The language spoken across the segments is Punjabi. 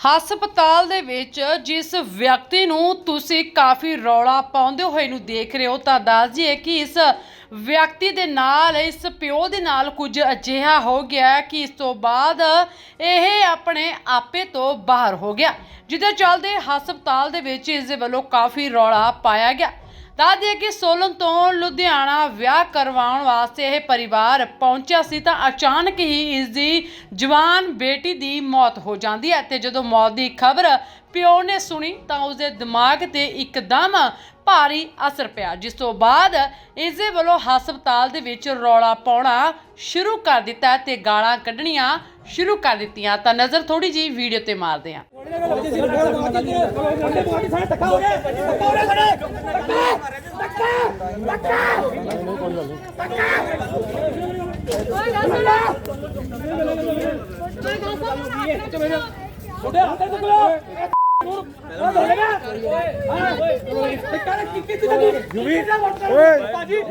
ਹਸਪਤਾਲ ਦੇ ਵਿੱਚ ਜਿਸ ਵਿਅਕਤੀ ਨੂੰ ਤੁਸੀਂ ਕਾਫੀ ਰੌਲਾ ਪਾਉਂਦੇ ਹੋਏ ਨੂੰ ਦੇਖ ਰਹੇ ਹੋ ਤਾਂ ਦੱਸ ਦਈਏ ਕਿ ਇਸ ਵਿਅਕਤੀ ਦੇ ਨਾਲ, ਇਸ ਪਿਓ ਦੇ ਨਾਲ ਕੁਝ ਅਜਿਹਾ ਹੋ ਗਿਆ ਕਿ ਇਸ ਤੋਂ ਬਾਅਦ ਇਹ ਆਪਣੇ ਆਪੇ ਤੋਂ ਬਾਹਰ ਹੋ ਗਿਆ, ਜਿਹਦੇ ਚੱਲਦੇ ਹਸਪਤਾਲ ਦੇ ਵਿੱਚ ਇਸ ਦੇ ਵੱਲੋਂ ਕਾਫੀ ਰੌਲਾ ਪਾਇਆ ਗਿਆ। ਦੱਸ ਦਈਏ ਕਿ ਸੋਲਨ ਤੋਂ ਲੁਧਿਆਣਾ ਵਿਆਹ ਕਰਵਾਉਣ ਵਾਸਤੇ ਇਹ ਪਰਿਵਾਰ ਪਹੁੰਚਿਆ ਸੀ ਤਾਂ ਅਚਾਨਕ ਹੀ ਇਸ ਦੀ ਜਵਾਨ ਬੇਟੀ ਦੀ ਮੌਤ ਹੋ ਜਾਂਦੀ ਹੈ ਤੇ ਜਦੋਂ ਮੌਤ ਦੀ ਖਬਰ ਪਿਓ ਨੇ ਸੁਣੀ ਤਾਂ ਉਸਦੇ ਦਿਮਾਗ ਤੇ ਇੱਕਦਮ ਭਾਰੀ ਅਸਰ ਪਿਆ, ਜਿਸ ਤੋਂ ਬਾਅਦ ਇਸ ਦੇ ਵੱਲੋਂ ਹਸਪਤਾਲ ਦੇ ਵਿੱਚ ਰੌਲਾ ਪਾਉਣਾ ਸ਼ੁਰੂ ਕਰ ਦਿੱਤਾ ਤੇ ਗਾਲਾਂ ਕੱਢਣੀਆਂ ਸ਼ੁਰੂ ਕਰ ਦਿੱਤੀਆਂ। ਤਾਂ ਨਜ਼ਰ ਥੋੜੀ ਜੀ ਵੀਡੀਓ ਤੇ ਮਾਰਦੇ ਹਾਂ। ਛੋਟੇ ਹੱਥ ਤੱਕ ਲੋ ਉਹ ਦੋਲੇਗਾ ਓਏ। ਹਾਂ ਓਏ ਟਿੱਕਾ ਕੀ ਕੀ ਤੂੰ ਜੁਵੀ ਪਾਜੀ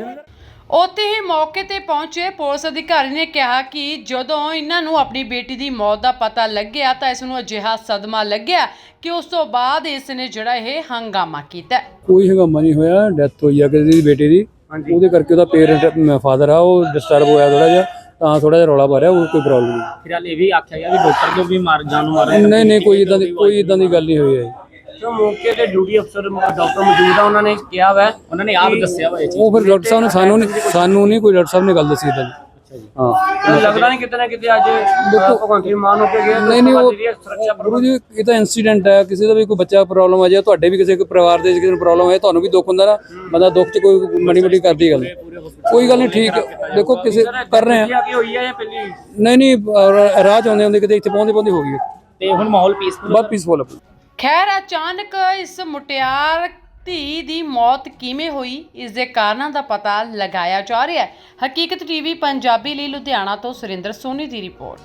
ਉੱਥੇ ਹੀ ਮੌਕੇ ਤੇ ਪਹੁੰਚੇ ਪੁਲਿਸ ਅਧਿਕਾਰੀ ਨੇ ਕਿਹਾ ਕਿ ਜਦੋਂ ਇਹਨਾਂ ਨੂੰ ਆਪਣੀ ਬੇਟੀ ਦੀ ਮੌਤ ਦਾ ਪਤਾ ਲੱਗਿਆ ਤਾਂ ਇਸ ਨੂੰ ਅਜਿਹਾ ਸਦਮਾ ਲੱਗਿਆ ਕਿ ਉਸ ਤੋਂ ਬਾਅਦ ਇਸ ਨੇ ਜਿਹੜਾ ਇਹ ਹੰਗਾਮਾ ਕੀਤਾ। ਕੋਈ ਹੰਗਾਮਾ ਨਹੀਂ ਹੋਇਆ ਡੈਥ ਹੋਈ ਆ ਕਿਸੇ ਦੀ ਬੇਟੀ ਦੀ। ਉਹਦੇ ਕਰਕੇ ਉਹਦਾ ਪੇਰੈਂਟ ਫਾਦਰ ਆ ਉਹ ਡਿਸਟਰਬ ਹੋਇਆ ਥੋੜਾ ਜਿਹਾ ਤਾਂ ਥੋੜਾ ਜਿਹਾ ਰੌਲਾ ਪਾ ਰਿਹਾ ਉਹ ਕੋਈ ਪ੍ਰੋਬਲਮ ਨਹੀਂ। ਫਿਰ ਇਹ ਵੀ ਆਖਿਆ ਗਿਆ ਵੀ ਡਾਕਟਰ ਜੋ ਵੀ ਮਾਰ ਜਾਨ ਨੂੰ ਮਾਰਨ ਨਹੀਂ ਨਹੀਂ ਕੋਈ ਇਦਾਂ ਦੀ ਕੋਈ ਇਦਾਂ ਦੀ ਗੱਲ ਨਹੀਂ ਹੋਈ ਹੈ। ਜੋ ਮੌਕੇ ਤੇ ਡਿਊਟੀ ਅਫਸਰ ਡਾਕਟਰ ਮੌਜੂਦ ਆ ਉਹਨਾਂ ਨੇ ਕਿਹਾ ਵਾ ਉਹਨਾਂ ਨੇ ਆਪ ਦੱਸਿਆ ਵਾ ਇਹ ਚੀਜ਼। ਉਹ ਫਿਰ ਡਾਕਟਰ ਸਾਹਿਬ ਨੇ ਸਾਨੂੰ ਨਹੀਂ ਸਾਨੂੰ ਨਹੀਂ ਕੋਈ ਡਾਕਟਰ ਸਾਹਿਬ ਨੇ ਗੱਲ ਦੱਸੀ ਇਦਾਂ ਦੀ। ਹਾਂ। ਮੈਨੂੰ ਲੱਗਦਾ ਨਹੀਂ ਕਿਤੇ ਨਾ ਕਿਤੇ ਅੱਜ ਭਗਵੰਤ ਜੀ ਮਾਨ ਹੋ ਕੇ ਗਏ ਨਹੀਂ ਨਹੀਂ ਉਹ ਜਿਹੜੀ ਇਹ ਸੁਰੱਖਿਆ ਗੁਰੂ ਜੀ ਇਹ ਤਾਂ ਇਨਸੀਡੈਂਟ ਹੈ ਕਿਸੇ ਦਾ ਵੀ ਕੋਈ ਬੱਚਾ ਪ੍ਰੋਬਲਮ ਆ ਜਾਏ ਤੁਹਾਡੇ ਵੀ ਕਿਸੇ ਕੋਈ ਪਰਿਵਾਰ ਦੇ ਕਿਸੇ ਨੂੰ ਪ੍ਰੋਬਲਮ ਹੈ ਤੁਹਾਨੂੰ ਵੀ ਦੁੱਖ ਹੁੰਦਾ ਨਾ ਬੰਦਾ ਦੁੱਖ 'ਚ ਕੋਈ ਮੜੀ ਮੜੀ ਕਰਦੀ ਗੱਲ ਕੋਈ ਗੱਲ ਨਹੀਂ ਠੀਕ। ਦੇਖੋ ਕਿਸੇ ਕਰ ਰਹੇ ਆ। ਨਹੀਂ ਨਹੀਂ ਰਾਹ 'ਚ ਆਉਂਦੇ ਆਉਂਦੇ ਕਿਤੇ ਇੱਥੇ ਪਹੁੰਚਦੇ ਪਹੁੰਚਦੇ ਹੋ ਗਈ ਤੇ ਹੁਣ ਮਾਹੌਲ ਪੀਸਫੁਲ ਬਹੁਤ ਪੀਸਫੁਲ ਹੈ ਖੈਰ, ਅਚਾਨਕ ਇਸ ਮੁਟਿਆਰ ਧੀ ਦੀ ਮੌਤ ਕਿਵੇਂ ਹੋਈ, ਇਸ ਦੇ ਕਾਰਨਾਂ ਦਾ ਪਤਾ ਲਗਾਇਆ ਜਾ ਰਿਹਾ ਹੈ। ਹਕੀਕਤ ਟੀਵੀ, ਪੰਜਾਬੀ ਲਈ ਲੁਧਿਆਣਾ ਤੋਂ ਸੁਰਿੰਦਰ ਸੋਨੀ ਦੀ ਰਿਪੋਰਟ।